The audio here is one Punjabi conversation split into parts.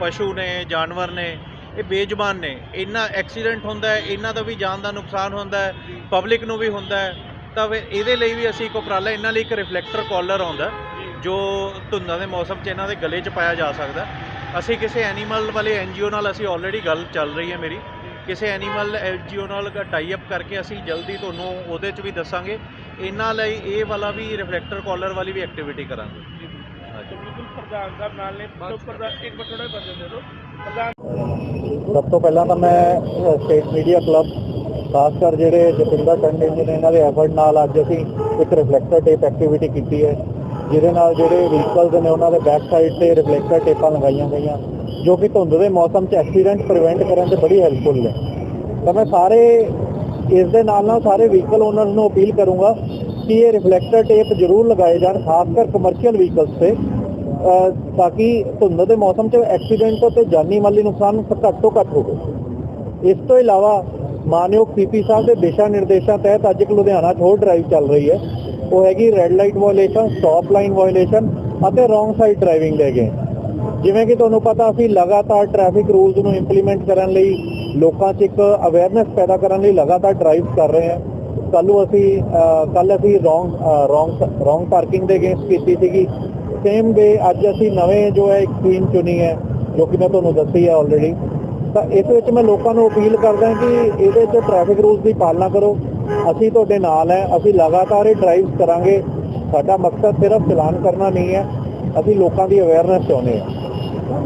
ਪਸ਼ੂ ਨੇ, ਜਾਨਵਰ ਨੇ, ਇਹ ਬੇਜ਼ੁਬਾਨ ਨੇ। ਇੰਨਾ ਐਕਸੀਡੈਂਟ ਹੁੰਦਾ ਹੈ ਇਹਨਾਂ ਦਾ ਵੀ ਜਾਨ ਦਾ ਨੁਕਸਾਨ ਹੁੰਦਾ ਹੈ ਪਬਲਿਕ ਨੂੰ ਵੀ ਹੁੰਦਾ ਹੈ। ਤਾਂ ਫਿਰ ਇਹਦੇ ਲਈ ਵੀ ਅਸੀਂ ਇੱਕ ਉਪਰਾਲਾ, ਇਹਨਾਂ ਲਈ ਇੱਕ ਰਿਫਲੈਕਟਰ ਕਾਲਰ ਆਉਂਦਾ, ਜੋ ਧੁੰਦਾਂ ਦੇ ਮੌਸਮ 'ਚ ਇਹਨਾਂ ਦੇ ਗਲੇ 'ਚ ਪਾਇਆ ਜਾ ਸਕਦਾ। ਅਸੀਂ ਕਿਸੇ ਐਨੀਮਲ ਵਾਲੇ ਐਨਜੀਓ ਨਾਲ ਅਸੀਂ ਆਲਰੇਡੀ ਗੱਲ ਚੱਲ ਰਹੀ ਹੈ ਮੇਰੀ। ਕਿਸੇ ਐਨੀਮਲ ਐਨਜੀਓ ਨਾਲ ਟਾਈ ਅਪ ਕਰਕੇ ਅਸੀਂ ਜਲਦੀ ਤੁਹਾਨੂੰ ਉਹਦੇ 'ਚ ਵੀ ਦੱਸਾਂਗੇ। ਇਹਨਾਂ ਲਈ ਇਹ ਵਾਲਾ ਵੀ ਰਿਫਲੈਕਟਰ ਕਾਲਰ ਵਾਲੀ ਵੀ ਐਕਟੀਵਿਟੀ ਕਰਾਂਗੇ। ਹਾਂਜੀ। ਬਿਲਕੁਲ ਪ੍ਰਧਾਨ ਸਾਹਿਬ ਨਾਲ ਨੇ। ਪ੍ਰਧਾਨ ਇੱਕ ਮਿੰਟ ਥੋੜਾ ਬਦਲ ਦੇ ਦਿਓ। ਪ੍ਰਧਾਨ ਸਭ ਤੋਂ ਪਹਿਲਾਂ ਤਾਂ ਮੈਂ ਸਟੇਟ ਮੀਡੀਆ ਕਲੱਬ ਖਾਸ ਕਰ ਜਿਹੜੇ ਜਤਿੰਦਰ ਟੰਡੇ ਜੀ ਨੇ ਇਹਨਾਂ ਦੇ ਐਫਰਟ ਨਾਲ ਅੱਜ ਅਸੀਂ ਇੱਕ ਰਿਫਲੈਕਟਰ ਟੇਪ ਐਕਟੀਵਿਟੀ ਕੀਤੀ ਹੈ ਜਿਹਦੇ ਨਾਲ ਜਿਹੜੇ ਵਹੀਕਲਸ ਨੇ ਉਹਨਾਂ ਦੇ ਬੈਕ ਸਾਈਡ ਤੇ ਰਿਫਲੈਕਟਰ ਟੇਪਾਂ ਲਗਾਈਆਂ ਗਈਆਂ ਜੋ ਕਿ ਧੁੰਦ ਦੇ ਮੌਸਮ 'ਚ ਐਕਸੀਡੈਂਟ ਪ੍ਰੀਵੈਂਟ ਕਰਨ 'ਚ ਬੜੀ ਹੈਲਪਫੁਲ ਨੇ। ਤਾਂ ਮੈਂ ਸਾਰੇ ਇਸ ਦੇ ਨਾਲ ਨਾਲ ਸਾਰੇ ਵਹੀਕਲ ਓਨਰਸ ਨੂੰ ਅਪੀਲ ਕਰੂੰਗਾ ਕਿ ਇਹ ਰਿਫਲੈਕਟਰ ਟੇਪ ਜ਼ਰੂਰ ਲਗਾਏ ਜਾਣ, ਖਾਸ ਕਰ ਕਮਰਸ਼ੀਅਲ ਵਹੀਕਲਸ ਤੇ ਤਾਂ ਕਿ ਧੁੰਦ ਦੇ ਮੌਸਮ 'ਚ ਐਕਸੀਡੈਂਟ ਤੇ ਜਾਨੀ ਮਾਲੀ ਨੁਕਸਾਨ ਘੱਟ ਤੋਂ ਘੱਟ ਹੋਵੇ। ਇਸ ਤੋਂ ਇਲਾਵਾ ਮਾਨਯੋਗ ਸੀਪੀ ਸਾਹਿਬ ਦੇ ਦਿਸ਼ਾ ਨਿਰਦੇਸ਼ਾਂ ਤਹਿਤ ਅੱਜ ਇੱਕ ਲੁਧਿਆਣਾ 'ਚ ਹੋਰ ਡਰਾਈਵ ਚੱਲ ਰਹੀ ਹੈ। ਉਹ ਹੈਗੀ red light violation stop line violation ਅਤੇ ਰੋਂਗ ਸਾਈਡ ਡਰਾਈਵਿੰਗ ਦੇ ਅਗੇਂਸਟ ਜਿਵੇਂ ਕਿ ਤੁਹਾਨੂੰ ਪਤਾ, ਅਸੀਂ ਲਗਾਤਾਰ ਟ੍ਰੈਫਿਕ ਰੂਲਸ ਨੂੰ ਇੰਪਲੀਮੈਂਟ ਕਰਨ ਲਈ ਲੋਕਾਂ 'ਚ ਇੱਕ ਅਵੇਅਰਨੈਸ ਪੈਦਾ ਕਰਨ ਲਈ ਲਗਾਤਾਰ ਡਰਾਈਵ ਕਰ ਰਹੇ ਹਾਂ। ਕੱਲ ਨੂੰ ਅਸੀਂ ਕੱਲ ਅਸੀਂ ਰੋਂਗ ਰੋਂਗ ਰੋਂਗ ਪਾਰਕਿੰਗ ਦੇ ਅਗੇਂਸਟ ਕੀਤੀ ਸੀਗੀ। ਸੇਮ ਵੇ ਅੱਜ ਅਸੀਂ ਨਵੇਂ ਜੋ ਹੈ ਇੱਕ ਸਕੀਮ ਚੁਣੀ ਹੈ, ਜੋ ਕਿ ਮੈਂ ਤੁਹਾਨੂੰ ਦੱਸੀ ਹੈ ਆਲਰੇਡੀ ਤਾਂ ਇਸ ਵਿੱਚ ਮੈਂ ਲੋਕਾਂ ਨੂੰ ਅਪੀਲ ਕਰਦਾ ਕਿ ਇਹਦੇ 'ਚ ਟ੍ਰੈਫਿਕ ਰੂਲਸ ਦੀ ਪਾਲਣਾ ਕਰੋ। ਅਸੀਂ ਤੁਹਾਡੇ ਨਾਲ ਹੈ, ਅਸੀਂ ਲਗਾਤਾਰ ਇਹ ਡਰਾਈਵ ਕਰਾਂਗੇ। ਸਾਡਾ ਮਕਸਦ ਸਿਰਫ ਚਲਾਨ ਕਰਨਾ ਨਹੀਂ ਹੈ, ਅਸੀਂ ਲੋਕਾਂ ਦੀ ਅਵੇਅਰਨੈਸ ਚਾਹੁੰਦੇ ਹਾਂ।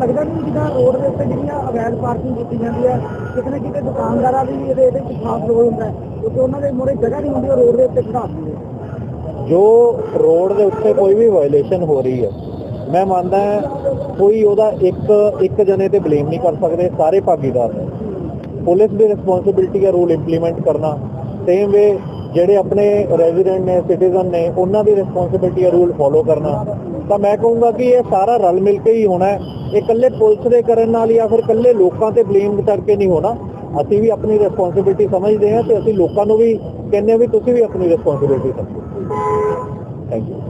ਲੱਗਦਾ ਨਹੀਂ ਜਿੱਦਾਂ ਰੋਡ ਦੇ ਉੱਤੇ ਜਿਹੜੀਆਂ ਅਵੈਧ ਪਾਰਕਿੰਗ ਕੀਤੀ ਜਾਂਦੀ ਹੈ ਕਿਤੇ ਨਾ ਕਿਤੇ ਦੁਕਾਨਦਾਰਾਂ ਦੀ ਵੀ ਇਹਦੇ ਇਹਦੇ ਵਿੱਚ ਰੋਲ ਹੁੰਦਾ ਹੈ। ਕਿਉਂਕਿ ਉਹਨਾਂ ਦੇ ਮੋਰੇ ਜਗ੍ਹਾ ਨਹੀਂ ਹੁੰਦੀ, ਉਹ ਰੋਡ ਦੇ ਉੱਤੇ ਖੜਾ ਦਿੰਦੇ ਜੋ ਰੋਡ ਦੇ ਉੱਤੇ ਕੋਈ ਵੀ ਵਾਇਓਲੇਸ਼ਨ ਹੋ ਰਹੀ ਹੈ, ਮੈਂ ਮੰਨਦਾ ਕੋਈ ਉਹਦਾ ਇੱਕ ਇੱਕ ਜਣੇ ਤੇ ਬਲੇਮ ਨਹੀਂ ਕਰ ਸਕਦੇ, ਸਾਰੇ ਭਾਗੀਦਾਰ ਨੇ। ਪੁਲਿਸ ਦੀ ਰਿਸਪੌਂਸਿਬਿਲਟੀ ਹੈ ਰੂਲ ਇੰਪਲੀਮੈਂਟ ਕਰਨਾ। ਸੇਮ ਵੇ ਜਿਹੜੇ ਆਪਣੇ ਰੈਜ਼ੀਡੈਂਟ ਨੇ ਸਿਟੀਜ਼ਨ ਨੇ, ਉਹਨਾਂ ਦੀ ਰਿਸਪੌਂਸਿਬਿਲਟੀ ਹੈ ਰੂਲ ਫੋਲੋ ਕਰਨਾ। ਤਾਂ ਮੈਂ ਕਹੂੰਗਾ ਕਿ ਇਹ ਸਾਰਾ ਰਲ ਮਿਲ ਕੇ ਹੀ ਹੋਣਾ ਹੈ। ਇਹ ਇਕੱਲੇ ਪੁਲਿਸ ਦੇ ਕਰਨ ਨਾਲ ਜਾਂ ਫਿਰ ਇਕੱਲੇ ਲੋਕਾਂ ਤੇ ਬਲੇਮ ਕਰਕੇ ਨਹੀਂ ਹੋਣਾ। ਅਸੀਂ ਵੀ ਆਪਣੀ ਰਿਸਪੌਂਸਿਬਿਲਟੀ ਸਮਝਦੇ ਹਾਂ ਤੇ ਅਸੀਂ ਲੋਕਾਂ ਨੂੰ ਵੀ ਕਹਿੰਦੇ ਹਾਂ ਵੀ ਤੁਸੀਂ ਵੀ ਆਪਣੀ ਰਿਸਪੌਂਸਿਬਿਲਟੀ ਸਮਝੋ। Thank you